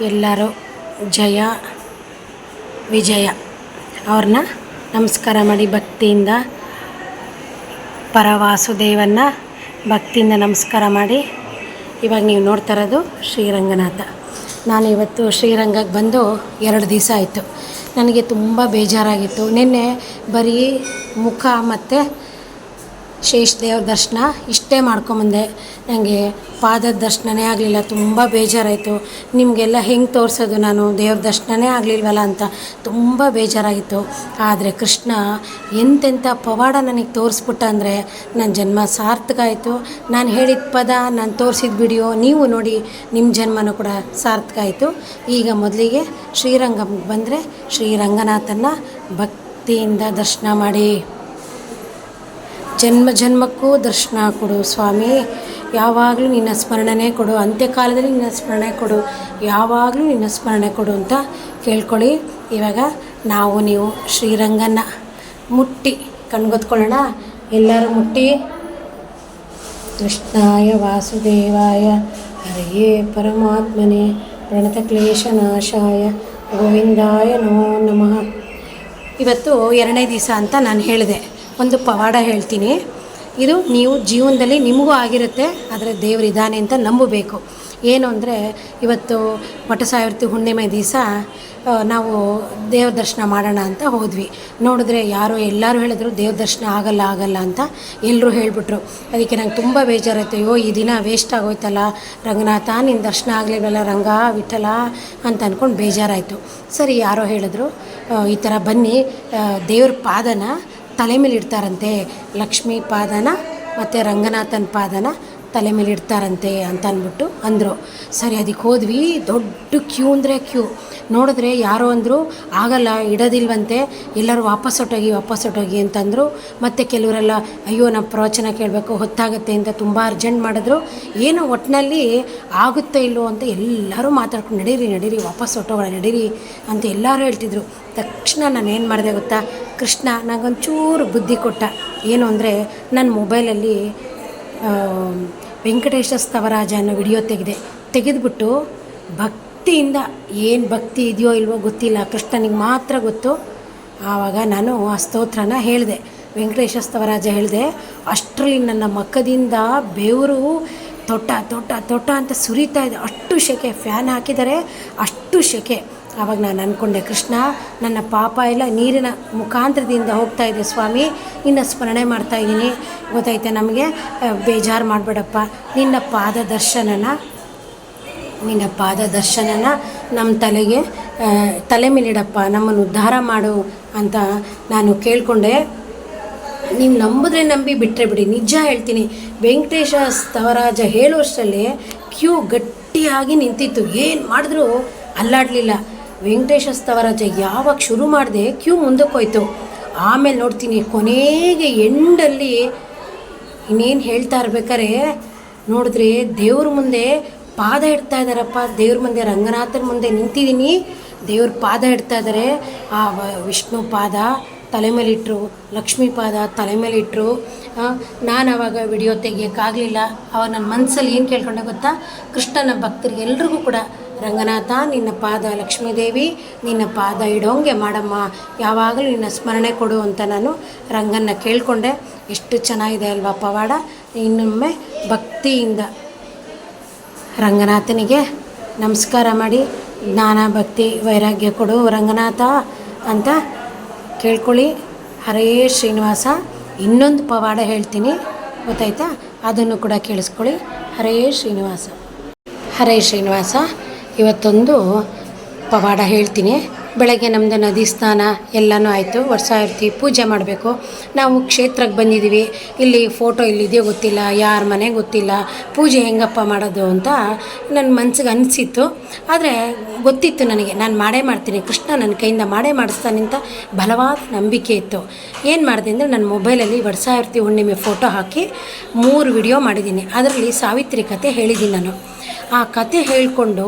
ಎಲ್ಲರೂ ಜಯ, ವಿಜಯ. ಅವ್ರನ್ನ ನಮಸ್ಕಾರ ಮಾಡಿ ಭಕ್ತಿಯಿಂದ, ಪರವಾಸುದೇವನ್ನ ಭಕ್ತಿಯಿಂದ ನಮಸ್ಕಾರ ಮಾಡಿ. ಇವಾಗ ನೀವು ನೋಡ್ತಾ ಇರೋದು ಶ್ರೀರಂಗನಾಥ. ನಾನು ಇವತ್ತು ಶ್ರೀರಂಗಕ್ಕೆ ಬಂದು ಎರಡು ದಿವಸ ಆಯಿತು. ನನಗೆ ತುಂಬ ಬೇಜಾರಾಗಿತ್ತು. ನಿನ್ನೆ ಬರೀ ಮುಖ ಮತ್ತು ಶೇಷ ದೇವ್ರ ದರ್ಶನ ಇಷ್ಟೇ ಮಾಡ್ಕೊಂಬಂದೆ. ನನಗೆ ಪಾದದ ದರ್ಶನವೇ ಆಗಲಿಲ್ಲ, ತುಂಬ ಬೇಜಾರಾಯಿತು. ನಿಮಗೆಲ್ಲ ಹೆಂಗೆ ತೋರಿಸೋದು ನಾನು? ದೇವ್ರ ದರ್ಶನವೇ ಆಗಲಿಲ್ವಲ್ಲ ಅಂತ ತುಂಬ ಬೇಜಾರಾಗಿತ್ತು. ಆದರೆ ಕೃಷ್ಣ ಎಂತೆಂಥ ಪವಾಡ ನನಗೆ ತೋರಿಸ್ಬಿಟ್ಟ ಅಂದರೆ ನನ್ನ ಜನ್ಮ ಸಾರ್ಥಕ ಆಯಿತು. ನಾನು ಹೇಳಿದ ಪದ ನಾನು ತೋರಿಸಿದ ವಿಡಿಯೋ ನೀವು ನೋಡಿ ನಿಮ್ಮ ಜನ್ಮನೂ ಕೂಡ ಸಾರ್ಥಕ ಆಯಿತು. ಈಗ ಮೊದಲಿಗೆ ಶ್ರೀರಂಗಮ್ಗೆ ಬಂದರೆ ಶ್ರೀರಂಗನಾಥನ ಭಕ್ತಿಯಿಂದ ದರ್ಶನ ಮಾಡಿ. ಜನ್ಮ ಜನ್ಮಕ್ಕೂ ದರ್ಶನ ಕೊಡು ಸ್ವಾಮಿ. ಯಾವಾಗಲೂ ನಿನ್ನ ಸ್ಮರಣೆ ಕೊಡು. ಅಂತ್ಯಕಾಲದಲ್ಲಿ ನಿನ್ನ ಸ್ಮರಣೆ ಕೊಡು. ಯಾವಾಗಲೂ ನಿನ್ನ ಸ್ಮರಣೆ ಕೊಡು ಅಂತ ಕೇಳ್ಕೊಳ್ಳಿ. ಇವಾಗ ನಾವು, ನೀವು ಶ್ರೀರಂಗನ ಮುಟ್ಟಿ ಕಣ್ಗೊತ್ಕೊಳ್ಳೋಣ. ಎಲ್ಲರೂ ಮುಟ್ಟಿ. ಕೃಷ್ಣಾಯ ವಾಸುದೇವಾಯ. ಹರೆಯೇ ಪರಮಾತ್ಮನೇ. ಪ್ರಣತಕ್ಲೇಶನಾಶಾಯ ಗೋವಿಂದಾಯ ನಮೋ ನಮಃ. ಇವತ್ತು ಎರಡನೇ ದಿವಸ ಅಂತ ನಾನು ಹೇಳಿದೆ. ಒಂದು ಪವಾಡ ಹೇಳ್ತೀನಿ. ಇದು ನೀವು ಜೀವನದಲ್ಲಿ ನಿಮಗೂ ಆಗಿರುತ್ತೆ, ಆದರೆ ದೇವರಿದ್ದಾನೆ ಅಂತ ನಂಬಬೇಕು. ಏನು ಅಂದರೆ, ಇವತ್ತು ವಟಸಾವಿರ್ತಿ ಹುಣ್ಣಿಮೆ ದಿವಸ ನಾವು ದೇವ್ರ ದರ್ಶನ ಮಾಡೋಣ ಅಂತ ಹೋದ್ವಿ. ನೋಡಿದ್ರೆ ಯಾರೋ ಎಲ್ಲರೂ ಹೇಳಿದ್ರು, ದೇವ್ರ ದರ್ಶನ ಆಗಲ್ಲ ಆಗಲ್ಲ ಅಂತ ಎಲ್ಲರೂ ಹೇಳಿಬಿಟ್ರು. ಅದಕ್ಕೆ ನಂಗೆ ತುಂಬ ಬೇಜಾರಾಯ್ತು, ಅಯ್ಯೋ, ಈ ದಿನ ವೇಸ್ಟ್ ಆಗೋಯ್ತಲ್ಲ, ರಂಗನಾಥ, ನಿನ್ನ ದರ್ಶನ ಆಗಲಿಲ್ವಲ್ಲ, ರಂಗ, ವಿಠಲ ಅಂತ ಅಂದ್ಕೊಂಡು ಬೇಜಾರಾಯಿತು. ಸರಿ, ಯಾರೋ ಹೇಳಿದ್ರು ಈ ಥರ ಬನ್ನಿ ದೇವ್ರ ಪಾದನ ತಲೆ ಮೇಲೆ ಇಡ್ತಾರಂತೆ ಲಕ್ಷ್ಮೀ ಪಾದನ ಮತ್ತು ರಂಗನಾಥನ ಪಾದನ. ತಲೆ ಮೇಲೆ ಇಡ್ತಾರಂತೆ ಅಂತ ಅಂದ್ಬಿಟ್ಟು ಅಂದರು. ಸರಿ ಅದಕ್ಕೆ ಹೋದ್ವಿ. ದೊಡ್ಡ ಕ್ಯೂ ಅಂದರೆ ಕ್ಯೂ. ನೋಡಿದ್ರೆ ಯಾರೋ ಅಂದರು, ಆಗಲ್ಲ, ಇಡೋದಿಲ್ವಂತೆ. ಎಲ್ಲರೂ ವಾಪಸ್ ಹೊಟ್ಟೋಗಿ ವಾಪಸ್ ಹೊಟ್ಟೋಗಿ ಅಂತಂದರು. ಮತ್ತು ಕೆಲವರೆಲ್ಲ, ಅಯ್ಯೋ ನಾವು ಪ್ರವಚನ ಕೇಳಬೇಕು, ಹೊತ್ತಾಗುತ್ತೆ ಅಂತ ತುಂಬ ಅರ್ಜೆಂಟ್ ಮಾಡಿದ್ರು. ಏನೋ ಒಟ್ಟಿನಲ್ಲಿ ಆಗುತ್ತೋ ಇಲ್ಲೋ ಅಂತ ಎಲ್ಲರೂ ಮಾತಾಡ್ಕೊಂಡು, ನಡೀರಿ ನಡೀರಿ, ವಾಪಸ್ ಹೊಟ್ಟೋಗೋಣ ನಡೀರಿ ಅಂತ ಎಲ್ಲರೂ ಹೇಳ್ತಿದ್ರು. ತಕ್ಷಣ ನಾನು ಏನು ಮಾಡಿದೆ ಗೊತ್ತಾ? ಕೃಷ್ಣ ನನಗೊಂಚೂರು ಬುದ್ಧಿ ಕೊಟ್ಟ. ಏನು ಅಂದರೆ ನನ್ನ ಮೊಬೈಲಲ್ಲಿ ವೆಂಕಟೇಶ ಸ್ತವರಾಜ ಅನ್ನೋ ವಿಡಿಯೋ ತೆಗೆದೆ. ತೆಗೆದುಬಿಟ್ಟು ಭಕ್ತಿಯಿಂದ ಏನು ಭಕ್ತಿ ಇದೆಯೋ ಇಲ್ವೋ ಗೊತ್ತಿಲ್ಲ. ಕೃಷ್ಣನಿಗೆ ಮಾತ್ರ ಗೊತ್ತು. ಆವಾಗ ನಾನು ಆ ಸ್ತೋತ್ರನ ಹೇಳಿದೆ. ವೆಂಕಟೇಶ ಸ್ತವರಾಜ ಹೇಳಿದೆ, ಅಷ್ಟರಲ್ಲಿ ನನ್ನ ಮಕ್ಕದಿಂದ ಬೆವರು ತೊಟ್ಟ ತೊಟ್ಟ ತೊಟ್ಟ ಅಂತ ಸುರಿತಾ ಇದೆ. ಅಷ್ಟು ಶೆಕೆ, ಫ್ಯಾನ್ ಹಾಕಿದರೆ ಅಷ್ಟು ಶೆಕೆ. ಆವಾಗ ನಾನು ಅಂದ್ಕೊಂಡೆ ಕೃಷ್ಣ, ನನ್ನ ಪಾಪ ಎಲ್ಲ ನೀರಿನ ಮುಖಾಂತರದಿಂದ ಹೋಗ್ತಾ ಇದೆ ಸ್ವಾಮಿ, ನಿನ್ನ ಸ್ಮರಣೆ ಮಾಡ್ತಾ ಇದ್ದೀನಿ. ಗೊತ್ತಾಯ್ತೆ ನಮಗೆ? ಬೇಜಾರು ಮಾಡಬೇಡಪ್ಪ. ನಿನ್ನ ಪಾದ ದರ್ಶನನ ನಿನ್ನ ಪಾದ ದರ್ಶನನ ನಮ್ಮ ತಲೆಗೆ ತಲೆ ಮೇಲಿಡಪ್ಪ, ನಮ್ಮನ್ನು ಉದ್ಧಾರ ಮಾಡು ಅಂತ ನಾನು ಕೇಳಿಕೊಂಡೆ. ನೀವು ನಂಬಿದ್ರೆ ನಂಬಿ ಬಿಟ್ಟರೆ ಬಿಡಿ. ನಿಜ ಹೇಳ್ತೀನಿ ವೆಂಕಟೇಶ ಸ್ತವರಾಜ ಹೇಳುವಷ್ಟರಲ್ಲಿ ಕ್ಯೂ ಗಟ್ಟಿಯಾಗಿ ನಿಂತಿತ್ತು. ಏನು ಮಾಡಿದ್ರು ಅಲ್ಲಾಡಲಿಲ್ಲ. ವೆಂಕಟೇಶ ಸ್ತವರಾಜ ಯಾವಾಗ ಶುರು ಮಾಡಿದೆ ಕ್ಯೂ ಮುಂದಕ್ಕೆ ಹೋಯ್ತು ಆಮೇಲೆ ನೋಡ್ತೀನಿ ಕೊನೆಗೆ ಎಂಡಲ್ಲಿ ಇನ್ನೇನು ಹೇಳ್ತಾ ಇರ್ಬೇಕಾರೆ, ನೋಡಿದ್ರೆ ದೇವ್ರ ಮುಂದೆ ಪಾದ ಇಡ್ತಾ ಇದ್ದಾರಪ್ಪ ದೇವ್ರ ಮುಂದೆ ರಂಗನಾಥನ ಮುಂದೆ ನಿಂತಿದ್ದೀನಿ. ದೇವ್ರ ಪಾದ ಇಡ್ತಾ ಇದ್ದಾರೆ ಆ ವಿಷ್ಣು ಪಾದ ತಲೆ ಮೇಲಿಟ್ಟರು ಲಕ್ಷ್ಮೀ ಪಾದ ತಲೆ ಮೇಲಿಟ್ಟರು ನಾನು ಆವಾಗ ವಿಡಿಯೋ ತೆಗಿಯೋಕ್ಕಾಗಲಿಲ್ಲ. ಅವಾಗ ನನ್ನ ಮನಸ್ಸಲ್ಲಿ ಏನು ಕೇಳ್ಕೊಂಡೆ ಗೊತ್ತಾ? ಕೃಷ್ಣನ ಭಕ್ತರಿಗೆ ಎಲ್ರಿಗೂ ಕೂಡ ರಂಗನಾಥ, ನಿನ್ನ ಪಾದ ಲಕ್ಷ್ಮೀದೇವಿ, ನಿನ್ನ ಪಾದ ಇಡೋಂಗೆ ಮಾಡಮ್ಮ. ಯಾವಾಗಲೂ ನಿನ್ನ ಸ್ಮರಣೆ ಕೊಡು ಅಂತ ನಾನು ರಂಗನ್ನ ಕೇಳಿಕೊಂಡೆ. ಎಷ್ಟು ಚೆನ್ನಾಗಿದೆ ಅಲ್ವಾ ಪವಾಡ. ಇನ್ನೊಮ್ಮೆ ಭಕ್ತಿಯಿಂದ ರಂಗನಾಥನಿಗೆ ನಮಸ್ಕಾರ ಮಾಡಿ, ಜ್ಞಾನ, ಭಕ್ತಿ, ವೈರಾಗ್ಯ ಕೊಡು ರಂಗನಾಥ ಅಂತ ಕೇಳ್ಕೊಳ್ಳಿ. ಹರೇ ಶ್ರೀನಿವಾಸ, ಇನ್ನೊಂದು ಪವಾಡ ಹೇಳ್ತೀನಿ. ಗೊತ್ತಾಯ್ತಾ? ಅದನ್ನು ಕೂಡ ಕೇಳಿಸ್ಕೊಳ್ಳಿ. ಹರೇ ಶ್ರೀನಿವಾಸ. ಹರೇ ಶ್ರೀನಿವಾಸ. ಇವತ್ತೊಂದು ಪವಾಡ ಹೇಳ್ತೀನಿ. ಬೆಳಗ್ಗೆ ನಮ್ಮದು ನದಿ ಸ್ನಾನ ಎಲ್ಲನೂ ಆಯಿತು. ವರ್ಷ ಪೂಜೆ ಮಾಡಬೇಕು. ನಾವು ಕ್ಷೇತ್ರಕ್ಕೆ ಬಂದಿದ್ದೀವಿ. ಇಲ್ಲಿ ಫೋಟೋ ಇಲ್ಲಿದೆಯೋ ಗೊತ್ತಿಲ್ಲ, ಯಾರ ಮನೆ ಗೊತ್ತಿಲ್ಲ, ಪೂಜೆ ಹೆಂಗಪ್ಪ ಮಾಡೋದು ಅಂತ ನನ್ನ ಮನ್ಸಿಗೆ ಅನಿಸಿತ್ತು. ಆದರೆ ಗೊತ್ತಿತ್ತು ನನಗೆ, ನಾನು ಮಾಡೇ ಮಾಡ್ತೀನಿ. ಕೃಷ್ಣ ನನ್ನ ಕೈಯಿಂದ ಮಾಡೇ ಮಾಡಿಸ್ತಾನೆ ಅಂತ ಬಲವಾದ ನಂಬಿಕೆ ಇತ್ತು. ಏನು ಮಾಡಿದೆ ಅಂದರೆ ನನ್ನ ಮೊಬೈಲಲ್ಲಿ ವರ್ಷಾವರ್ತಿ ಹುಣ್ಣಿಮೆ ಫೋಟೋ ಹಾಕಿ ಮೂರು ವಿಡಿಯೋ ಮಾಡಿದ್ದೀನಿ. ಅದರಲ್ಲಿ ಸಾವಿತ್ರಿ ಕತೆ ಹೇಳಿದ್ದೀನಿ ನಾನು. ಆ ಕತೆ ಹೇಳಿಕೊಂಡು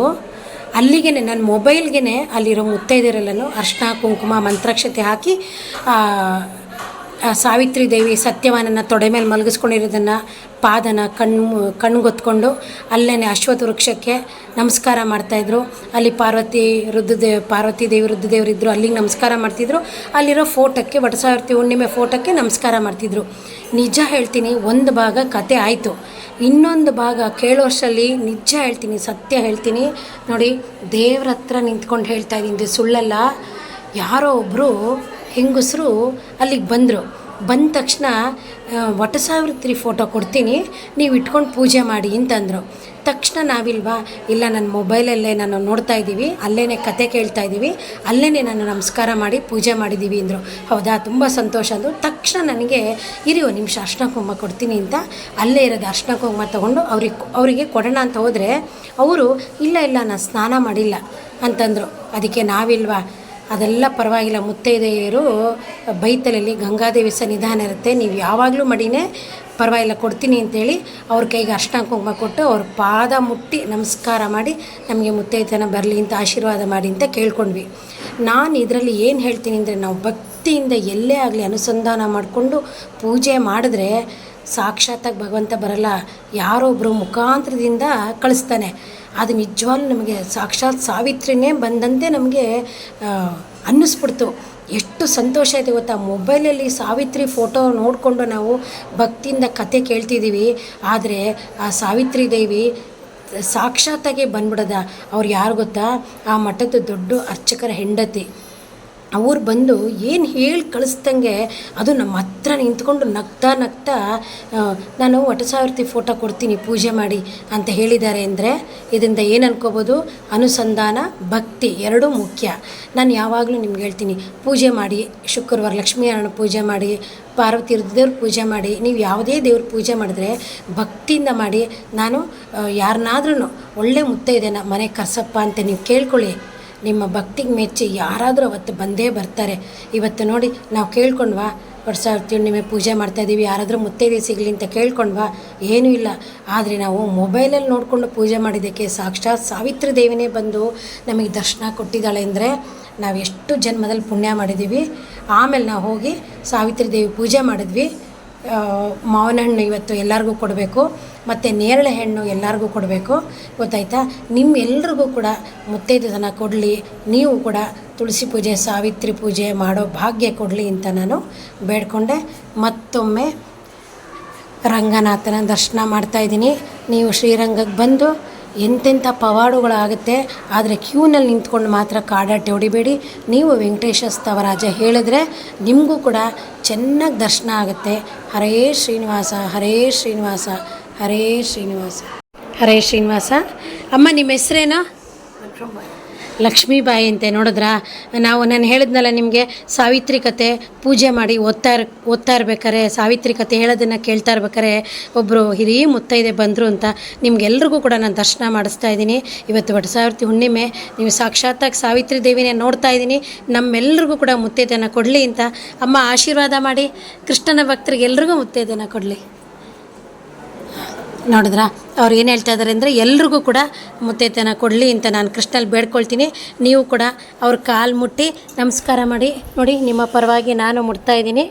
ಅಲ್ಲಿಗೆ ನನ್ನ ಮೊಬೈಲ್ಗೆ ಅಲ್ಲಿರೋ ಮುತ್ತೈದೆರೆಲ್ಲನೂ ಅರ್ಶಿನ ಕುಂಕುಮ ಮಂತ್ರಾಕ್ಷತೆ ಹಾಕಿ ಸಾವಿತ್ರಿ ದೇವಿ ಸತ್ಯವಾನನ ತೊಡೆ ಮೇಲೆ ಮಲಗಿಸ್ಕೊಂಡಿರೋದನ್ನು ಪಾದನ ಕಣ್ಣು ಕಣ್ಗೊತ್ಕೊಂಡು ಅಲ್ಲೇ ಅಶ್ವತ್ಥ ವೃಕ್ಷಕ್ಕೆ ನಮಸ್ಕಾರ ಮಾಡ್ತಾಯಿದ್ರು ಅಲ್ಲಿ ಪಾರ್ವತಿ ರುದ್ರದೇವ್ ಪಾರ್ವತಿ ದೇವಿ ರುದ್ರದೇವರಿದ್ದರು ಅಲ್ಲಿಗೆ ನಮಸ್ಕಾರ ಮಾಡ್ತಿದ್ರು. ಅಲ್ಲಿರೋ ಫೋಟೋಕ್ಕೆ ವಟಸಾವಿತ್ರಿ ಹುಣ್ಣಿಮೆ ಫೋಟೋಕ್ಕೆ ನಮಸ್ಕಾರ ಮಾಡ್ತಿದ್ರು. ನಿಜ ಹೇಳ್ತೀನಿ, ಒಂದು ಭಾಗ ಕತೆ ಆಯಿತು. ಇನ್ನೊಂದು ಭಾಗ ಕೇಳೋಷ್ಟರಲ್ಲಿ ನಿಜ ಹೇಳ್ತೀನಿ, ಸತ್ಯ ಹೇಳ್ತೀನಿ. ನೋಡಿ, ದೇವ್ರ ಹತ್ರ ನಿಂತ್ಕೊಂಡು ಹೇಳ್ತಾ ಇದ್ದೀನಿ ಇದು ಸುಳ್ಳಲ್ಲ. ಯಾರೋ ಒಬ್ಬರು ಹೆಂಗಸರು ಅಲ್ಲಿಗೆ ಬಂದರು. ಬಂದ ತಕ್ಷಣ ವಟ ಸಾವಿರತ್ರಿ ಫೋಟೋ ಕೊಡ್ತೀನಿ, ನೀವು ಇಟ್ಕೊಂಡು ಪೂಜೆ ಮಾಡಿ ಅಂತಂದರು. ತಕ್ಷಣ ನಾವಿಲ್ವಾ, ಇಲ್ಲ ನನ್ನ ಮೊಬೈಲಲ್ಲೇ ನಾನು ನೋಡ್ತಾ ಇದ್ದೀವಿ ಅಲ್ಲೇ ಕತೆ ಕೇಳ್ತಾ ಇದ್ದೀವಿ ಅಲ್ಲೇ ನಾನು ನಮಸ್ಕಾರ ಮಾಡಿ ಪೂಜೆ ಮಾಡಿದ್ದೀವಿ ಅಂದರು. ಹೌದಾ, ತುಂಬ ಸಂತೋಷ ಅಂದರು. ತಕ್ಷಣ ನನಗೆ, ಇರಿ ಒಂದು ನಿಮಿಷ ಅರ್ಶನ ಕುಂಕುಮ ಕೊಡ್ತೀನಿ ಅಂತ ಅಲ್ಲೇ ಇರೋದು ಅರ್ಶನ ಕುಂಭ ತೊಗೊಂಡು ಅವ್ರಿಗೆ ಅವರಿಗೆ ಕೊಡೋಣ ಅಂತ ಹೋದರೆ, ಅವರು, ಇಲ್ಲ ಇಲ್ಲ, ನಾನು ಸ್ನಾನ ಮಾಡಿಲ್ಲ ಅಂತಂದರು. ಅದಕ್ಕೆ ನಾವಿಲ್ವಾ ಅದೆಲ್ಲ ಪರವಾಗಿಲ್ಲ. ಮುತ್ತೈದೆಯರು ಬೈತಲಲ್ಲಿ ಗಂಗಾದೇವಿ ಸನ್ನಿಧಾನ ಇರುತ್ತೆ. ನೀವು ಯಾವಾಗಲೂ ಮಡಿನೇ ಪರವಾಗಿಲ್ಲ, ಕೊಡ್ತೀನಿ ಅಂತೇಳಿ ಅವ್ರ ಕೈಗೆ ಅಷ್ಟ ಕುಂಕುಮ ಕೊಟ್ಟು ಅವ್ರ ಪಾದ ಮುಟ್ಟಿ ನಮಸ್ಕಾರ ಮಾಡಿ ನಮಗೆ ಮುತ್ತೈದೆತನ ಬರಲಿ ಅಂತ ಆಶೀರ್ವಾದ ಮಾಡಿ ಅಂತ ಕೇಳ್ಕೊಂಡ್ವಿ. ನಾನು ಇದರಲ್ಲಿ ಏನು ಹೇಳ್ತೀನಿ ಅಂದರೆ ನಾವು ಭಕ್ತಿಯಿಂದ ಎಲ್ಲೇ ಆಗಲಿ ಅನುಸಂಧಾನ ಮಾಡಿಕೊಂಡು ಪೂಜೆ ಮಾಡಿದ್ರೆ ಸಾಕ್ಷಾತ್ತಾಗಿ ಭಗವಂತ ಬರಲ್ಲ ಯಾರೊಬ್ಬರು ಮುಖಾಂತರದಿಂದ ಕಳಿಸ್ತಾನೆ. ಅದು ನಿಜವಾಗ್ಲೂ ನಮಗೆ ಸಾಕ್ಷಾತ್ ಸಾವಿತ್ರಿನೇ ಬಂದಂತೆ ನಮಗೆ ಅನ್ನಿಸ್ಬಿಡ್ತು. ಎಷ್ಟು ಸಂತೋಷ ಇದೆ ಗೊತ್ತಾ? ಮೊಬೈಲಲ್ಲಿ ಸಾವಿತ್ರಿ ಫೋಟೋ ನೋಡಿಕೊಂಡು ನಾವು ಭಕ್ತಿಯಿಂದ ಕತೆ ಕೇಳ್ತಿದ್ದೀವಿ. ಆದರೆ ಆ ಸಾವಿತ್ರಿ ದೇವಿ ಸಾಕ್ಷಾತ್ತಾಗೆ ಬಂದ್ಬಿಡದ. ಅವ್ರು ಯಾರು ಗೊತ್ತಾ? ಆ ಮಠದ ದೊಡ್ಡ ಅರ್ಚಕರ ಹೆಂಡತಿ. ಅವ್ರು ಬಂದು ಏನು ಹೇಳಿ ಕಳಿಸ್ದಂಗೆ ಅದು ನಮ್ಮ ಹತ್ರ ನಿಂತ್ಕೊಂಡು ನಗ್ತಾ ನಗ್ತಾ ನಾನು ನಾನು ಸಾವಿರತಿ ಫೋಟೋ ಕೊಡ್ತೀನಿ, ಪೂಜೆ ಮಾಡಿ ಅಂತ ಹೇಳಿದ್ದಾರೆ ಅಂದರೆ ಇದರಿಂದ ಏನು ಅನ್ಕೋಬೋದು? ಅನುಸಂಧಾನ, ಭಕ್ತಿ ಎರಡೂ ಮುಖ್ಯ. ನಾನು ಯಾವಾಗಲೂ ನಿಮ್ಗೆ ಹೇಳ್ತೀನಿ, ಪೂಜೆ ಮಾಡಿ, ಶುಕ್ರವಾರ ಲಕ್ಷ್ಮೀನಾರಾಯಣ ಪೂಜೆ ಮಾಡಿ, ಪಾರ್ವತಿ ದೇವ್ರ ಪೂಜೆ ಮಾಡಿ, ನೀವು ಯಾವುದೇ ದೇವ್ರ ಪೂಜೆ ಮಾಡಿದ್ರೆ ಭಕ್ತಿಯಿಂದ ಮಾಡಿ, ನಾನು ಯಾರನ್ನಾದ್ರೂ ಒಳ್ಳೆ ಮುತ್ತೈದೆನ ಮನೆ ಕರ್ಸಪ್ಪ ಅಂತ ನೀವು ಕೇಳ್ಕೊಳ್ಳಿ. ನಿಮ್ಮ ಭಕ್ತಿಗೆ ಮೆಚ್ಚಿ ಯಾರಾದರೂ ಅವತ್ತು ಬಂದೇ ಬರ್ತಾರೆ. ಇವತ್ತು ನೋಡಿ ನಾವು ಕೇಳ್ಕೊಂಡ್ವಾ? ವರ್ಷ ನಿಮಗೆ ಪೂಜೆ ಮಾಡ್ತಾಯಿದ್ದೀವಿ ಯಾರಾದರೂ ಮುತ್ತೈದೆ ಸಿಗಲಿ ಅಂತ ಕೇಳ್ಕೊಂಡ್ವಾ? ಏನೂ ಇಲ್ಲ. ಆದರೆ ನಾವು ಮೊಬೈಲಲ್ಲಿ ನೋಡಿಕೊಂಡು ಪೂಜೆ ಮಾಡಿದ್ದಕ್ಕೆ ಸಾಕ್ಷಾತ್ ಸಾವಿತ್ರಿ ದೇವಿನೇ ಬಂದು ನಮಗೆ ದರ್ಶನ ಕೊಟ್ಟಿದ್ದಾಳೆ ಅಂದರೆ ನಾವು ಎಷ್ಟು ಜನ್ಮದಲ್ಲಿ ಪುಣ್ಯ ಮಾಡಿದ್ದೀವಿ ಆಮೇಲೆ ನಾವು ಹೋಗಿ ಸಾವಿತ್ರಿ ದೇವಿ ಪೂಜೆ ಮಾಡಿದ್ವಿ. ಮಾವಿನ ಹಣ್ಣು ಇವತ್ತು ಎಲ್ಲರಿಗೂ ಕೊಡಬೇಕು, ಮತ್ತು ನೇರಳೆ ಹಣ್ಣು ಎಲ್ಲರಿಗೂ ಕೊಡಬೇಕು. ಗೊತ್ತಾಯ್ತಾ? ನಿಮ್ಮೆಲ್ರಿಗೂ ಕೂಡ ಮುತ್ತೈದೆತನ ಕೊಡಲಿ, ನೀವು ಕೂಡ ತುಳಸಿ ಪೂಜೆ, ಸಾವಿತ್ರಿ ಪೂಜೆ ಮಾಡೋ ಭಾಗ್ಯ ಕೊಡಲಿ ಅಂತ ನಾನು ಬೇಡ್ಕೊಂಡೆ. ಮತ್ತೊಮ್ಮೆ ರಂಗನಾಥನ ದರ್ಶನ ಮಾಡ್ತಾಯಿದ್ದೀನಿ ನೀವು ಶ್ರೀರಂಗಕ್ಕೆ ಬಂದು ಎಂತೆಂಥ ಪವಾಡುಗಳಾಗುತ್ತೆ, ಆದರೆ ಕ್ಯೂನಲ್ಲಿ ನಿಂತ್ಕೊಂಡು ಮಾತ್ರ ಕಾಡಾಟೆ ಹೊಡಿಬೇಡಿ. ನೀವು ವೆಂಕಟೇಶ ಸ್ತವರಾಜ ಹೇಳಿದ್ರೆ ನಿಮಗೂ ಕೂಡ ಚೆನ್ನಾಗಿ ದರ್ಶನ ಆಗುತ್ತೆ. ಹರೇ ಶ್ರೀನಿವಾಸ ಹರೇ ಶ್ರೀನಿವಾಸ ಹರೇ ಶ್ರೀನಿವಾಸ. ಹರೇ ಶ್ರೀನಿವಾಸ. ಅಮ್ಮ, ನಿಮ್ಮ ಹೆಸ್ರೇನು? ಲಕ್ಷ್ಮೀಬಾಯಿ ಅಂತೆ ನೋಡಿದ್ರಾ? ನಾವು ನಾನು ಹೇಳಿದ್ನಲ್ಲ ನಿಮಗೆ ಸಾವಿತ್ರಿ ಕತೆ, ಪೂಜೆ ಮಾಡಿ ಓದ್ತಾ ಇರ್ ಓದ್ತಾ ಇರ್ಬೇಕಾರೆ ಸಾವಿತ್ರಿ ಕತೆ ಹೇಳೋದನ್ನು ಕೇಳ್ತಾ ಇರ್ಬೇಕಾರೆ ಒಬ್ಬರು ಹಿರಿಯ ಮುತ್ತೈದೆ ಬಂದರು ಅಂತ ನಿಮ್ಗೆಲ್ರಿಗೂ ಕೂಡ ನಾನು ದರ್ಶನ ಮಾಡಿಸ್ತಾ ಇದ್ದೀನಿ. ಇವತ್ತು ವಟ ಸಾವಿರ್ತಿ ಹುಣ್ಣಿಮೆ, ನೀವು ಸಾಕ್ಷಾತ್ತಾಗಿ ಸಾವಿತ್ರಿ ದೇವಿನೇ ನೋಡ್ತಾ ಇದ್ದೀನಿ. ನಮ್ಮೆಲ್ರಿಗೂ ಕೂಡ ಮುತ್ತೈದೆಯನ್ನು ಕೊಡಲಿ ಅಂತ ಅಮ್ಮ ಆಶೀರ್ವಾದ ಮಾಡಿ, ಕೃಷ್ಣನ ಭಕ್ತರಿಗೆ ಎಲ್ರಿಗೂ ಮುತ್ತೈದೆಯನ್ನು ಕೊಡಲಿ. ನೋಡಿದ್ರಾ? ಅವ್ರು ಏನು ಹೇಳ್ತಾ ಇದ್ದಾರೆ ಅಂದರೆ ಎಲ್ರಿಗೂ ಕೂಡ ಮುತ್ತೈತನ ಕೊಡಲಿ ಅಂತ ನಾನು ಕೃಷ್ಣಲ್ಲಿ ಬೇಡ್ಕೊಳ್ತೀನಿ. ನೀವು ಕೂಡ ಅವ್ರ ಕಾಲು ಮುಟ್ಟಿ ನಮಸ್ಕಾರ ಮಾಡಿ. ನೋಡಿ, ನಿಮ್ಮ ಪರವಾಗಿ ನಾನು ಮುಟ್ತಾ ಇದ್ದೀನಿ.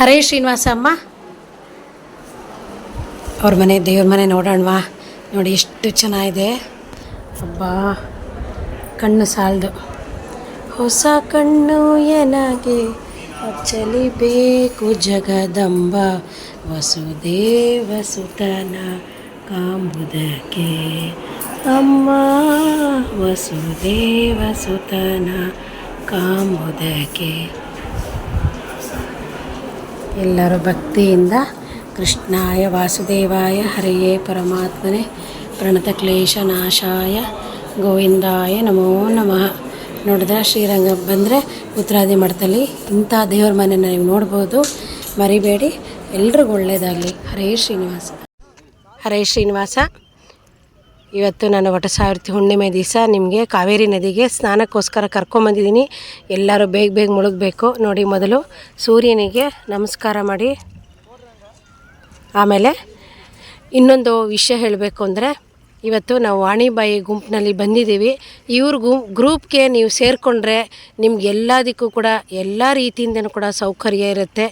ಹರೇ ಶ್ರೀನಿವಾಸ ಅಮ್ಮ ಅವ್ರ ಮನೆ, ದೇವ್ರ ಮನೆ ನೋಡೋಣವಾ? ನೋಡಿ ಎಷ್ಟು ಚೆನ್ನಾಗಿದೆ. ಅಬ್ಬಾ, ಕಣ್ಣು ಸಾಲದು. ಹೊಸ ಕಣ್ಣು ಎನಗೆ ಅಚ್ಚಲಿಬೇಕು ಜಗದಂಬ ವಸುದೇವ ಸುತನ ಕಾಂಬುದಕ್ಕೆ. ಅಮ್ಮ ವಸುದೇವ ಸುತನ ಕಾಂಬುದಕ್ಕೆ. ಎಲ್ಲರೂ ಭಕ್ತಿಯಿಂದ ಕೃಷ್ಣಾಯ ವಾಸುದೇವಾಯ ಹರಿಯೇ ಪರಮಾತ್ಮನೆ ಪ್ರಣತ ಕ್ಲೇಶ ನಾಶಾಯ ಗೋವಿಂದಾಯ ನಮೋ ನಮಃ. ನೋಡಿದ್ರೆ ಶ್ರೀರಂಗ ಬಂದರೆ ಉತ್ತರಾದಿ ಮಠದಲ್ಲಿ ಇಂಥ ದೇವ್ರ ಮನೆಯನ್ನು ನೀವು ನೋಡ್ಬೋದು. ಮರಿಬೇಡಿ. ಎಲ್ರಿಗೂ ಒಳ್ಳೆಯದಾಗಲಿ ಹರೇ ಶ್ರೀನಿವಾಸ. ಹರೇ ಶ್ರೀನಿವಾಸ. ಇವತ್ತು ನಾನು ವಟ ಸಾವಿರತಿ ಹುಣ್ಣಿಮೆ ದಿವಸ ನಿಮಗೆ ಕಾವೇರಿ ನದಿಗೆ ಸ್ನಾನಕ್ಕೋಸ್ಕರ ಕರ್ಕೊಂಬಂದಿದ್ದೀನಿ ಎಲ್ಲರೂ ಬೇಗ ಬೇಗ ಮುಳುಗಬೇಕು. ನೋಡಿ ಮೊದಲು ಸೂರ್ಯನಿಗೆ ನಮಸ್ಕಾರ ಮಾಡಿ. ಆಮೇಲೆ ಇನ್ನೊಂದು ವಿಷಯ ಹೇಳಬೇಕು ಅಂದರೆ ಇವತ್ತು ನಾವು ವಾಣಿಬಾಯಿ ಗುಂಪಿನಲ್ಲಿ ಬಂದಿದ್ದೀವಿ. ಇವ್ರ ಗುಂ, ಗ್ರೂಪ್ಗೆ ನೀವು ಸೇರಿಕೊಂಡ್ರೆ ನಿಮ್ಗೆ ಎಲ್ಲದಕ್ಕೂ ಕೂಡ ಎಲ್ಲ ರೀತಿಯಿಂದನೂ ಕೂಡ ಸೌಕರ್ಯ ಇರುತ್ತೆ.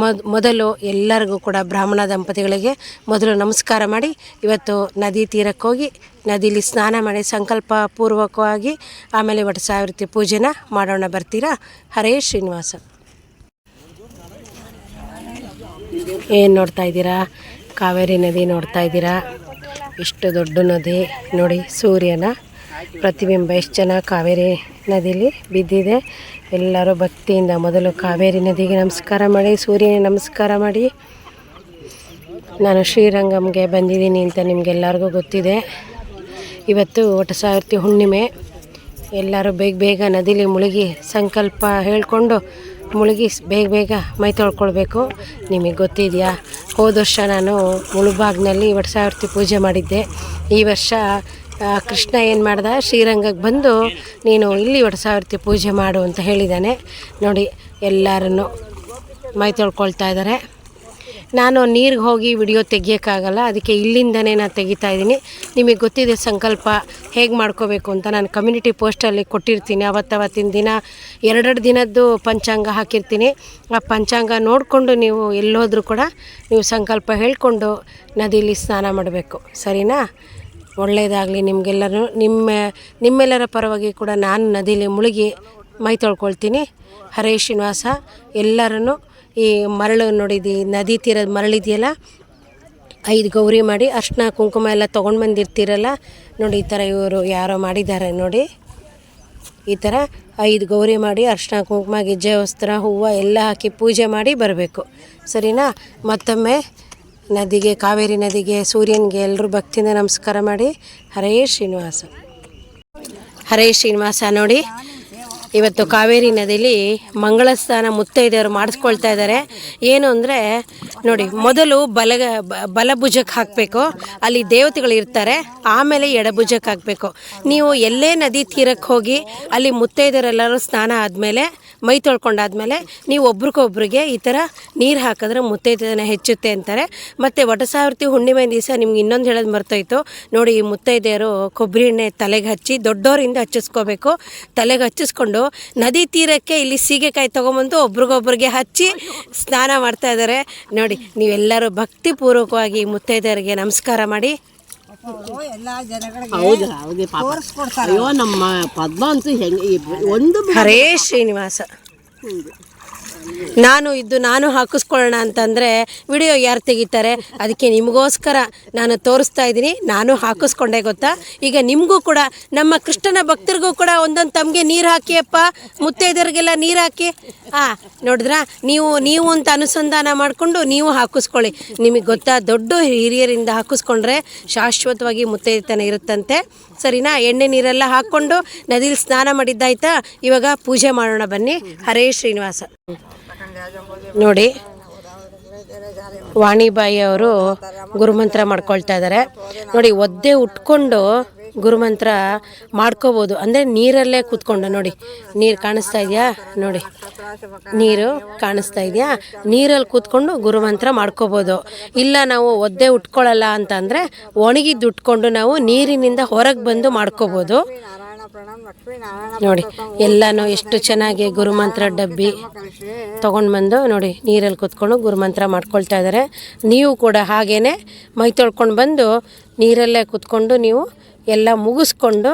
ಮೊದ್, ಮೊದಲು ಎಲ್ಲರಿಗೂ ಕೂಡ ಬ್ರಾಹ್ಮಣ ದಂಪತಿಗಳಿಗೆ ಮೊದಲು ನಮಸ್ಕಾರ ಮಾಡಿ, ಇವತ್ತು ನದಿ ತೀರಕ್ಕೆ ಹೋಗಿ, ನದಿಲಿ ಸ್ನಾನ ಮಾಡಿ ಸಂಕಲ್ಪ ಪೂರ್ವಕವಾಗಿ ಆಮೇಲೆ ಒಟ್ಟು ಸಾವಿರತಿ ಪೂಜೆನ ಮಾಡೋಣ ಬರ್ತೀರಾ? ಹರೇ ಶ್ರೀನಿವಾಸ. ಏನು ನೋಡ್ತಾ ಇದ್ದೀರಾ? ಕಾವೇರಿ ನದಿ ನೋಡ್ತಾ ಇದ್ದೀರಾ? ಎಷ್ಟು ದೊಡ್ಡ ನದಿ ನೋಡಿ ಸೂರ್ಯನ ಪ್ರತಿಬಿಂಬ. ಎಷ್ಟು ಚೆನ್ನಾಗಿ ಕಾವೇರಿ ನದಿಲಿ ಬಿದ್ದಿದೆ. ಎಲ್ಲರೂ ಭಕ್ತಿಯಿಂದ ಮೊದಲು ಕಾವೇರಿ ನದಿಗೆ ನಮಸ್ಕಾರ ಮಾಡಿ, ಸೂರ್ಯನಿಗೆ ನಮಸ್ಕಾರ ಮಾಡಿ. ನಾನು ಶ್ರೀರಂಗಮ್ಗೆ ಬಂದಿದ್ದೀನಿ ಅಂತ ನಿಮಗೆಲ್ಲರಿಗೂ ಗೊತ್ತಿದೆ. ಇವತ್ತು ಒಟ್ಟು ಸಾವಿರತಿ ಹುಣ್ಣಿಮೆ. ಎಲ್ಲರೂ ಬೇಗ ಬೇಗ ನದಿಲಿ ಮುಳುಗಿ ಸಂಕಲ್ಪ ಹೇಳಿಕೊಂಡು ಮುಳುಗಿ ಸ್- ಬೇಗ ಬೇಗ ಮೈ ತೊಳ್ಕೊಳ್ಬೇಕು. ನಿಮಗೆ ಗೊತ್ತಿದೆಯಾ? ಹೋದ ವರ್ಷ ನಾನು ಮುಳುಬಾಗ್ನಲ್ಲಿ ಸಾವಿರತಿ ಪೂಜೆ ಮಾಡಿದ್ದೆ. ಈ ವರ್ಷ ಕೃಷ್ಣ ಏನು ಮಾಡ್ದ? ಶ್ರೀರಂಗಕ್ಕೆ ಬಂದು ನೀನು ಇಲ್ಲಿ ಸಾವಿರತಿ ಪೂಜೆ ಮಾಡು ಅಂತ ಹೇಳಿದ್ದಾನೆ ನೋಡಿ, ಎಲ್ಲರನ್ನು ಮೈ ತೊಳ್ಕೊಳ್ತಾ ಇದ್ದಾರೆ ನಾನು ನೀರಿಗೆ ಹೋಗಿ ವಿಡಿಯೋ ತೆಗಿಯೋಕ್ಕಾಗಲ್ಲ, ಅದಕ್ಕೆ ಇಲ್ಲಿಂದನೇ ನಾನು ತೆಗಿತಾ ಇದ್ದೀನಿ. ನಿಮಗೆ ಗೊತ್ತಿದೆ ಸಂಕಲ್ಪ ಹೇಗೆ ಮಾಡ್ಕೋಬೇಕು ಅಂತ ನಾನು ಕಮ್ಯುನಿಟಿ ಪೋಸ್ಟಲ್ಲಿ ಕೊಟ್ಟಿರ್ತೀನಿ. ಅವತ್ತವತ್ತಿನ ದಿನ ಎರಡೆರಡು ದಿನದ್ದು ಪಂಚಾಂಗ ಹಾಕಿರ್ತೀನಿ. ಆ ಪಂಚಾಂಗ ನೋಡಿಕೊಂಡು ನೀವು ಎಲ್ಲೋದ್ರೂ ಕೂಡ ನೀವು ಸಂಕಲ್ಪ ಹೇಳಿಕೊಂಡು ನದಿಯಲ್ಲಿ ಸ್ನಾನ ಮಾಡಬೇಕು. ಸರಿನಾ? ಒಳ್ಳೆಯದಾಗಲಿ ನಿಮಗೆಲ್ಲರೂ. ನಿಮ್ಮ, ನಿಮ್ಮೆಲ್ಲರ ಪರವಾಗಿ ಕೂಡ ನಾನು ನದಿಲಿ ಮುಳುಗಿ ಮೈ ತೊಳ್ಕೊಳ್ತೀನಿ. ಹರೇ ಶ್ರೀನಿವಾಸ, ಎಲ್ಲರನ್ನು ಈ ಮರಳು ನೋಡಿದಿ ನದಿ ತೀರದ ಮರಳಿದೆಯಲ್ಲ ಐದು ಗೌರಿ ಮಾಡಿ ಅರ್ಶಿನ ಕುಂಕುಮ ಎಲ್ಲ ತೊಗೊಂಡು ಬಂದಿರ್ತೀರಲ್ಲ? ನೋಡಿ ಈ ಥರ ಇವರು ಯಾರೋ ಮಾಡಿದ್ದಾರೆ ನೋಡಿ. ಈ ಥರ ಐದು ಗೌರಿ ಮಾಡಿ ಅರ್ಶಿನ ಕುಂಕುಮ, ಗೆಜ್ಜೆ, ವಸ್ತ್ರ, ಹೂವು ಎಲ್ಲ ಹಾಕಿ ಪೂಜೆ ಮಾಡಿ ಬರಬೇಕು. ಸರಿನಾ? ಮತ್ತೊಮ್ಮೆ ನದಿಗೆ, ಕಾವೇರಿ ನದಿಗೆ ಸೂರ್ಯನಿಗೆ ಎಲ್ಲರೂ ಭಕ್ತಿಯಿಂದ ನಮಸ್ಕಾರ ಮಾಡಿ. ಹರೇ ಶ್ರೀನಿವಾಸ. ಹರೇ ಶ್ರೀನಿವಾಸ ನೋಡಿ. ಇವತ್ತು ಕಾವೇರಿ ನದಿಲಿ ಮಂಗಳ ಸ್ನಾನ ಮುತ್ತೈದೆಯರು ಮಾಡಿಸ್ಕೊಳ್ತಾ ಇದ್ದಾರೆ. ಏನು ಅಂದರೆ, ನೋಡಿ, ಮೊದಲು ಬಲ ಬ- ಬಲಭುಜಕ್ಕೆ ಹಾಕಬೇಕು. ಅಲ್ಲಿ ದೇವತೆಗಳು ಇರ್ತಾರೆ, ಆಮೇಲೆ ಎಡಭುಜಕ್ಕೆ ಹಾಕಬೇಕು. ನೀವು ಎಲ್ಲೇ ನದಿ ತೀರಕ್ಕೆ ಹೋಗಿ, ಅಲ್ಲಿ ಮುತ್ತೈದೆಯರೆಲ್ಲರೂ ಸ್ನಾನ ಆದಮೇಲೆ, ಮೈ ತೊಳ್ಕೊಂಡಾದ್ಮೇಲೆ, ನೀವು ಒಬ್ರಿಗೊಬ್ರಿಗೆ ಈ ಥರ ನೀರು ಹಾಕಿದ್ರೆ ಮುತ್ತೈದೆನ ಹೆಚ್ಚುತ್ತೆ ಅಂತಾರೆ. ಮತ್ತು ವಟಸಾವರ್ತಿ ಹುಣ್ಣಿಮೆ ದಿವಸ ನಿಮ್ಗೆ ಇನ್ನೊಂದು ಹೇಳೋದು ಮರ್ತೋಯ್ತು. ನೋಡಿ, ಈ ಮುತ್ತೈದೆಯರು ಕೊಬ್ಬರಿ ಎಣ್ಣೆ ತಲೆಗೆ ಹಚ್ಚಿ ದೊಡ್ಡವರಿಂದ ಹಚ್ಚಿಸ್ಕೋಬೇಕು. ತಲೆಗೆ ಹಚ್ಚಿಸ್ಕೊಂಡು ನದಿ ತೀರಕ್ಕೆ ಇಲ್ಲಿ ಸೀಗೆಕಾಯಿ ತೊಗೊಂಬಂದು ಒಬ್ರಿಗೊಬ್ರಿಗೆ ಹಚ್ಚಿ ಸ್ನಾನ ಮಾಡ್ತಾ ಇದ್ದಾರೆ. ನೋಡಿ ನೀವೆಲ್ಲರೂ ಭಕ್ತಿಪೂರ್ವಕವಾಗಿ ಪೂರ್ವಕವಾಗಿ ಮುತ್ತೈದೆಯರಿಗೆ ನಮಸ್ಕಾರ ಮಾಡಿ. ಅಯ್ಯೋ ನಮ್ಮ ಪದ್ಮ ಅಂತೂ ಹೆಂಗೆ ಒಂದು ಹರೇ ಶ್ರೀನಿವಾಸ. ನಾನು ಇದ್ದು ನಾನು ಹಾಕಿಸ್ಕೊಳ್ಳೋಣ ಅಂತಂದರೆ ವಿಡಿಯೋ ಯಾರು ತೆಗಿತಾರೆ? ಅದಕ್ಕೆ ನಿಮಗೋಸ್ಕರ ನಾನು ತೋರಿಸ್ತಾ ಇದ್ದೀನಿ. ನಾನು ಹಾಕಿಸ್ಕೊಂಡೆ ಗೊತ್ತಾ? ಈಗ ನಿಮಗೂ ಕೂಡ, ನಮ್ಮ ಕೃಷ್ಣನ ಭಕ್ತರಿಗೂ ಕೂಡ ಒಂದೊಂದು ತಮಗೆ ನೀರು ಹಾಕಿಯಪ್ಪ ಮುತ್ತೈದರಿಗೆಲ್ಲ ನೀರು ಹಾಕಿ. ಹಾಂ ನೋಡಿದ್ರಾ? ನೀವು ನೀವು ಅಂತ ಅನುಸಂಧಾನ ಮಾಡಿಕೊಂಡು ನೀವು ಹಾಕಿಸ್ಕೊಳ್ಳಿ. ನಿಮಗೆ ಗೊತ್ತಾ, ದೊಡ್ಡ ಹಿರಿಯರಿಂದ ಹಾಕಿಸ್ಕೊಂಡ್ರೆ ಶಾಶ್ವತವಾಗಿ ಮುತ್ತೈದತನ ಇರುತ್ತಂತೆ. ಸರಿನಾ? ಎಣ್ಣೆ ನೀರೆಲ್ಲ ಹಾಕ್ಕೊಂಡು ನದಿಲಿ ಸ್ನಾನ ಮಾಡಿದ್ದಾಯ್ತಾ? ಇವಾಗ ಪೂಜೆ ಮಾಡೋಣ ಬನ್ನಿ. ಹರೇ ಶ್ರೀನಿವಾಸ. ನೋಡಿ, ವಾಣಿಬಾಯಿ ಅವರು ಗುರುಮಂತ್ರ ಮಾಡ್ಕೊಳ್ತಾ ಇದ್ದಾರೆ. ನೋಡಿ, ಒದ್ದೆ ಉಟ್ಕೊಂಡು ಗುರುಮಂತ್ರ ಮಾಡ್ಕೋಬೋದು. ಅಂದರೆ ನೀರಲ್ಲೇ ಕೂತ್ಕೊಂಡು, ನೋಡಿ, ನೀರು ಕಾಣಿಸ್ತಾ ಇದೆಯಾ? ನೋಡಿ, ನೀರು ಕಾಣಿಸ್ತಾ ಇದೆಯಾ? ನೀರಲ್ಲಿ ಕೂತ್ಕೊಂಡು ಗುರುಮಂತ್ರ ಮಾಡ್ಕೋಬೋದು. ಇಲ್ಲ, ನಾವು ಒದ್ದೆ ಉಟ್ಕೊಳ್ಳಲ್ಲ ಅಂತಂದರೆ ಒಣಗಿದ್ದು ಉಟ್ಕೊಂಡು ನಾವು ನೀರಿನಿಂದ ಹೊರಗೆ ಬಂದು ಮಾಡ್ಕೋಬೋದು. ನೋಡಿ, ಎಲ್ಲನೂ ಎಷ್ಟು ಚೆನ್ನಾಗಿ ಗುರುಮಂತ್ರ ಡಬ್ಬಿ ತೊಗೊಂಡು ಬಂದು ನೋಡಿ, ನೀರಲ್ಲಿ ಕೂತ್ಕೊಂಡು ಗುರುಮಂತ್ರ ಮಾಡ್ಕೊಳ್ತಾ ಇದ್ದಾರೆ ನೀವು ಕೂಡ ಹಾಗೇ ಮೈ ತೊಳ್ಕೊಂಡು ಬಂದು ನೀರಲ್ಲೇ ಕೂತ್ಕೊಂಡು ನೀವು ಎಲ್ಲ ಮುಗಿಸ್ಕೊಂಡು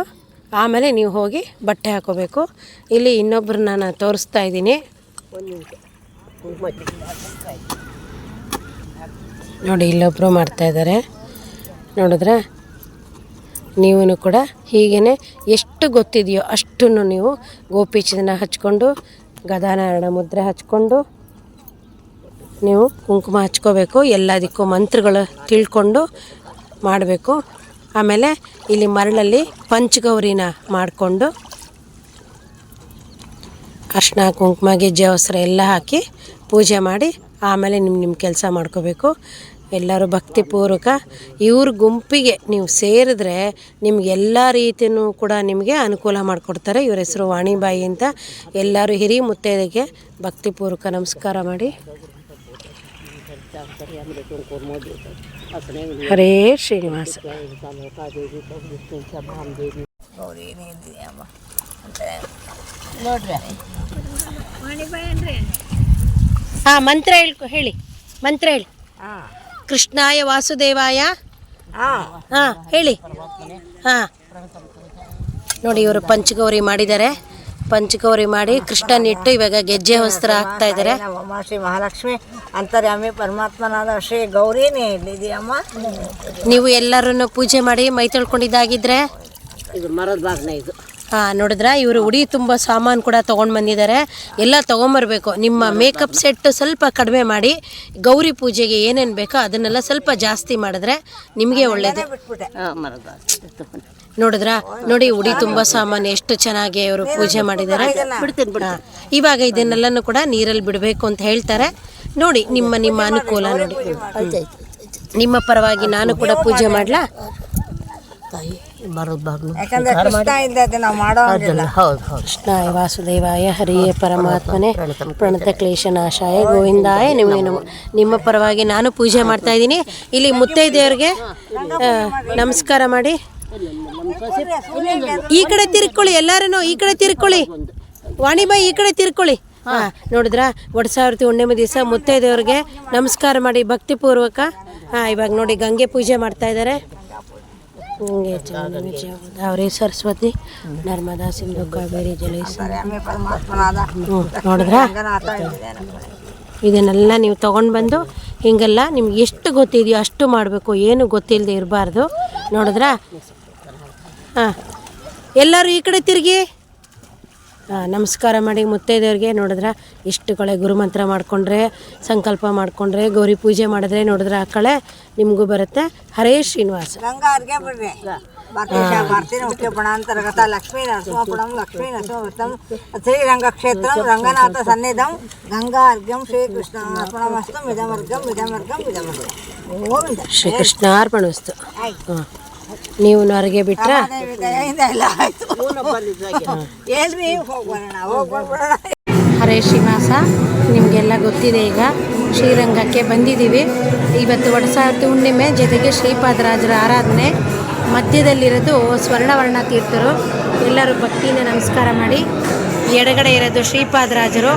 ಆಮೇಲೆ ನೀವು ಹೋಗಿ ಬಟ್ಟೆ ಹಾಕೋಬೇಕು. ಇಲ್ಲಿ ಇನ್ನೊಬ್ಬರು ನಾನು ತೋರಿಸ್ತಾ ಇದ್ದೀನಿ. ನೋಡಿ ಇಲ್ಲೊಬ್ಬರು ಮಾಡ್ತಾ ಇದ್ದಾರೆ ನೋಡಿದ್ರೆ? ನೀವು ಕೂಡ ಹೀಗೇ ಎಷ್ಟು ಗೊತ್ತಿದೆಯೋ ಅಷ್ಟನ್ನು ನೀವು ಗೋಪಿಚಂದನ ಹಚ್ಕೊಂಡು, ಗದಾನಾರಾಯಣ ಮುದ್ರೆ ಹಚ್ಕೊಂಡು, ನೀವು ಕುಂಕುಮ ಹಚ್ಕೋಬೇಕು, ಎಲ್ಲದಕ್ಕೂ ಮಂತ್ರಗಳು ತಿಳ್ಕೊಂಡು ಮಾಡಬೇಕು. ಆಮೇಲೆ ಇಲ್ಲಿ ಮರಳಲ್ಲಿ ಪಂಚಗೌರಿನ ಮಾಡಿಕೊಂಡು ಅರ್ಶಿನ ಕುಂಕುಮ, ಗೆಜ್ಜೆ, ಅವಸರ ಎಲ್ಲ ಹಾಕಿ ಪೂಜೆ ಮಾಡಿ ಆಮೇಲೆ ನಿಮ್ಮ ನಿಮ್ಮ ಕೆಲಸ ಮಾಡ್ಕೋಬೇಕು. ಎಲ್ಲರೂ ಭಕ್ತಿಪೂರ್ವಕ ಇವ್ರ ಗುಂಪಿಗೆ ನೀವು ಸೇರಿದ್ರೆ ನಿಮ್ಗೆ ಎಲ್ಲ ರೀತಿಯೂ ಕೂಡ ನಿಮಗೆ ಅನುಕೂಲ ಮಾಡಿಕೊಡ್ತಾರೆ. ಇವ್ರ ಹೆಸರು ವಾಣಿಬಾಯಿ ಅಂತ ಎಲ್ಲರೂ ಹಿರಿ ಮುತ್ತೈದೆಗೆ ಭಕ್ತಿಪೂರ್ವಕ ನಮಸ್ಕಾರ ಮಾಡಿ. ಹರೇ ಶ್ರೀನಿವಾಸ. ಹಾಂ ಮಂತ್ರ ಹೇಳ್ಕೊ ಹೇಳಿ. ಮಂತ್ರ ಹೇಳಿ. ಹಾಂ. ಕೃಷ್ಣಾಯ ವಾಸುದೇವಾಯ? ಹಾಂ. ಹಾಂ ಹೇಳಿ. ಹಾಂ. ನೋಡಿ ಇವರು ಪಂಚಗೌರಿ ಮಾಡಿದ್ದಾರೆ. ಪಂಚಗೌರಿ ಮಾಡಿ ಕೃಷ್ಣನಿಟ್ಟು ಇವಾಗ ಗೆಜ್ಜೆ ವಸ್ತ್ರ ಹಾಕ್ತಾ ಇದ್ದಾರೆ. ಶ್ರೀ ಮಹಾಲಕ್ಷ್ಮಿ ಅಂತರ್ಯಾಮಿ ಪರಮಾತ್ಮನಾದ ಶ್ರೀ ಗೌರಿನೇ ಇಲ್ಲಿದೆಯಮ್ಮ ನೀವು ಎಲ್ಲರನ್ನು ಪೂಜೆ ಮಾಡಿ ಮೈ ತೊಳ್ಕೊಂಡಿದ್ದಾಗಿದ್ರೆ? ಇದು ಮರದ ಬಾಗ್ನ ಇದು. ನೋಡಿದ್ರ? ಇವರು ಉಡಿ ತುಂಬ ಸಾಮಾನು ಕೂಡ ತೊಗೊಂಡು ಬಂದಿದ್ದಾರೆ ಎಲ್ಲ ತೊಗೊಂಬರ್ಬೇಕು. ನಿಮ್ಮ ಮೇಕಪ್ ಸೆಟ್ ಸ್ವಲ್ಪ ಕಡಿಮೆ ಮಾಡಿ ಗೌರಿ ಪೂಜೆಗೆ ಏನೇನು ಬೇಕೋ ಅದನ್ನೆಲ್ಲ ಸ್ವಲ್ಪ ಜಾಸ್ತಿ ಮಾಡಿದ್ರೆ ನಿಮಗೆ ಒಳ್ಳೇದು. ನೋಡಿದ್ರ? ನೋಡಿ ಉಡಿ ತುಂಬ ಸಾಮಾನು ಎಷ್ಟು ಚೆನ್ನಾಗಿ ಅವರು ಪೂಜೆ ಮಾಡಿದ್ದಾರೆ. ಇವಾಗ ಇದನ್ನೆಲ್ಲನೂ ಕೂಡ ನೀರಲ್ಲಿ ಬಿಡಬೇಕು ಅಂತ ಹೇಳ್ತಾರೆ. ನೋಡಿ ನಿಮ್ಮ ನಿಮ್ಮ ಅನುಕೂಲ ನೋಡಿ. ನಿಮ್ಮ ಪರವಾಗಿ ನಾನು ಕೂಡ ಪೂಜೆ ಮಾಡ್ಲಾ? ಯಾಕಂದ್ರೆ ಕೃಷ್ಣ ನಾವು ಮಾಡೋ ಹೌದು ಹೌದು. ಕೃಷ್ಣಾಯ ವಾಸುದೇವಾಯ ಹರಿಯೇ ಪರಮಾತ್ಮನೆ. ಪ್ರಣತ ಕ್ಲೇಶನಾಶಾಯ ಗೋವಿಂದಾಯ ನಿಮಗೆ ನಮ ನಿಮ್ಮ ಪರವಾಗಿ ನಾನು ಪೂಜೆ ಮಾಡ್ತಾ ಇದ್ದೀನಿ. ಇಲ್ಲಿ ಮುತ್ತೈದೆಯವ್ರಿಗೆ ಆ, ನಮಸ್ಕಾರ ಮಾಡಿ. ಈ ಕಡೆ ತಿರ್ಕೊಳ್ಳಿ ಎಲ್ಲಾರು ಈ ಕಡೆ ತಿರ್ಕೊಳ್ಳಿ. ವಾಣಿಬಾಯಿ ಈ ಕಡೆ ತಿರ್ಕೊಳ್ಳಿ. ಹಾ ನೋಡಿದ್ರಾ? ಸಾವಿರದ ಹುಣ್ಣಿಮೆ ದಿವಸ ಮುತ್ತೈದೆಯವ್ರಿಗೆ ನಮಸ್ಕಾರ ಮಾಡಿ ಭಕ್ತಿಪೂರ್ವಕ. ಹಾ ಇವಾಗ ನೋಡಿ ಗಂಗೆ ಪೂಜೆ ಮಾಡ್ತಾ ಇದ್ದಾರೆ. ಅವರೇ ಸರಸ್ವತಿ ನರ್ಮದಾ ಪರಮಾತ್ಮನಾದ? ಹ್ಞೂ ನೋಡಿದ್ರಾ? ಇದನ್ನೆಲ್ಲ ನೀವು ತೊಗೊಂಡು ಬಂದು ಹಿಂಗೆಲ್ಲ ನಿಮ್ಗೆ ಎಷ್ಟು ಗೊತ್ತಿದೆಯೋ ಅಷ್ಟು ಮಾಡಬೇಕು ಏನು ಗೊತ್ತಿಲ್ಲದೆ ಇರಬಾರ್ದು. ನೋಡಿದ್ರಾ? ಹಾಂ. ಎಲ್ಲರೂ ಈ ಕಡೆ ತಿರುಗಿ. ನಮಸ್ಕಾರ ಮಾಡಿ ಮುತ್ತೈದೆಯವ್ರಿಗೆ ನೋಡಿದ್ರೆ ಇಷ್ಟು ಕಳೆ ಗುರುಮಂತ್ರ ಮಾಡಿಕೊಂಡ್ರೆ ಸಂಕಲ್ಪ ಮಾಡಿಕೊಂಡ್ರೆ ಗೌರಿ ಪೂಜೆ ಮಾಡಿದ್ರೆ ನೋಡಿದ್ರೆ ಆ ಕಳೆ ನಿಮಗೂ ಬರುತ್ತೆ. ಹರೇ ಶ್ರೀನಿವಾಸ. ಶ್ರೀಕೃಷ್ಣ ಅರ್ಗೆ ವಸ್ತು ಮುಖ್ಯ ನರಸಿಂಹವೃತ್ತಂ ಶ್ರೀರಂಗ ಕ್ಷೇತ್ರಂ ರಂಗನಾಥ ನೀವು ನರಿಗೆ ಬಿಟ್ರ? ಹರೇ ಶ್ರೀನಿವಾಸ ನಿಮಗೆಲ್ಲ ಗೊತ್ತಿದೆ ಈಗ. ಶ್ರೀರಂಗಕ್ಕೆ ಬಂದಿದ್ದೀವಿ. ಇವತ್ತು ವಡಸಾವತಿ ಹುಣ್ಣಿಮೆ ಜೊತೆಗೆ ಶ್ರೀಪಾದರಾಜರ ಆರಾಧನೆ. ಮಧ್ಯದಲ್ಲಿರೋದು ಸ್ವರ್ಣವರ್ಣ ತೀರ್ಥರು. ಎಲ್ಲರೂ ಭಕ್ತಿಯಿಂದ ನಮಸ್ಕಾರ ಮಾಡಿ. ಎಡಗಡೆ ಇರೋದು ಶ್ರೀಪಾದರಾಜರು,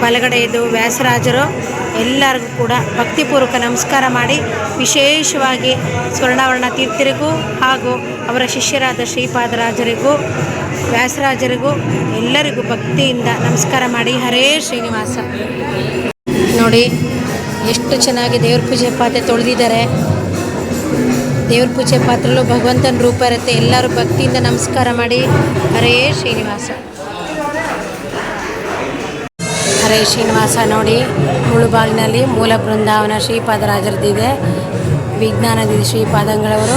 ಬಲಗಡೆ ಇದು ವ್ಯಾಸರಾಜರು. ಎಲ್ಲರಿಗೂ ಕೂಡ ಭಕ್ತಿಪೂರ್ವಕ ನಮಸ್ಕಾರ ಮಾಡಿ ವಿಶೇಷವಾಗಿ ಸ್ವರ್ಣವರ್ಣ ತೀರ್ಥರಿಗೂ ಹಾಗೂ ಅವರ ಶಿಷ್ಯರಾದ ಶ್ರೀಪಾದರಾಜರಿಗೂ, ವ್ಯಾಸರಾಜರಿಗೂ ಎಲ್ಲರಿಗೂ ಭಕ್ತಿಯಿಂದ ನಮಸ್ಕಾರ ಮಾಡಿ. ಹರೇ ಶ್ರೀನಿವಾಸ. ನೋಡಿ, ಎಷ್ಟು ಚೆನ್ನಾಗಿ ದೇವ್ರ ಪೂಜೆ ಪಾತ್ರೆ ತೊಳೆದಿದ್ದಾರೆ. ದೇವ್ರ ಪೂಜೆ ಪಾತ್ರಲ್ಲೂ ಭಗವಂತನ ರೂಪ ಇರುತ್ತೆ. ಎಲ್ಲರೂ ಭಕ್ತಿಯಿಂದ ನಮಸ್ಕಾರ ಮಾಡಿ. ಹರೇ ಶ್ರೀನಿವಾಸ. ಹರೇ ಶ್ರೀನಿವಾಸ ನೋಡಿ ಮುಳುಬಾಗಿನಲ್ಲಿ ಮೂಲ ಬೃಂದಾವನ ಶ್ರೀಪಾದರಾಜರದಿದೆ ವಿಜ್ಞಾನದಿ ಶ್ರೀಪಾದಂಗಳವರು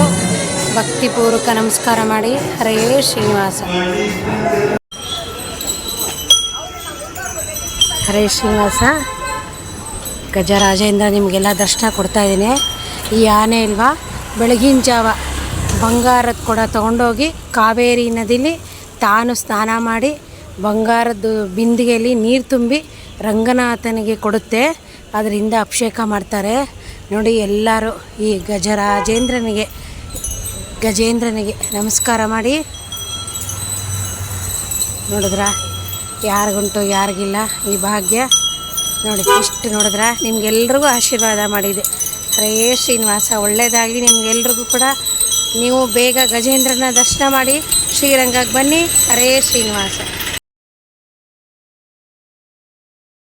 ಭಕ್ತಿಪೂರ್ವಕ ನಮಸ್ಕಾರ ಮಾಡಿ. ಹರೇ ಶ್ರೀನಿವಾಸ. ಹರೇ ಶ್ರೀನಿವಾಸ. ಗಜರಾಜೇಂದ್ರ ನಿಮಗೆಲ್ಲ ದರ್ಶನ ಕೊಡ್ತಾ ಇದ್ದೀನಿ. ಈ ಆನೆ ಇಲ್ವಾ? ಬೆಳಗಿನ ಜಾವ ಬಂಗಾರದ ಕೊಡ ತೊಗೊಂಡೋಗಿ ಕಾವೇರಿ ನದಿಲಿ ತಾನು ಸ್ನಾನ ಮಾಡಿ ಬಂಗಾರದ್ದು ಬಿಂದಿಗೆಯಲ್ಲಿ ನೀರು ತುಂಬಿ ರಂಗನಾಥನಿಗೆ ಕೊಡುತ್ತೆ. ಅದರಿಂದ ಅಭಿಷೇಕ ಮಾಡ್ತಾರೆ. ನೋಡಿ, ಎಲ್ಲರೂ ಈ ಗಜರಾಜೇಂದ್ರನಿಗೆ, ಗಜೇಂದ್ರನಿಗೆ ನಮಸ್ಕಾರ ಮಾಡಿ. ನೋಡಿದ್ರಾ? ಯಾರಿಗುಂಟು, ಯಾರಿಗಿಲ್ಲ ಈ ಭಾಗ್ಯ? ನೋಡಿ, ಇಷ್ಟು ನೋಡಿದ್ರ? ನಿಮ್ಗೆಲ್ರಿಗೂ ಆಶೀರ್ವಾದ ಮಾಡಿದೆ. ಹರೇ ಶ್ರೀನಿವಾಸ ಒಳ್ಳೆಯದಾಗಲಿ ನಿಮ್ಗೆಲ್ರಿಗೂ ಕೂಡ. ನೀವು ಬೇಗ ಗಜೇಂದ್ರನ ದರ್ಶನ ಮಾಡಿ. ಶ್ರೀರಂಗಕ್ಕೆ ಬನ್ನಿ. ಹರೇ ಶ್ರೀನಿವಾಸ.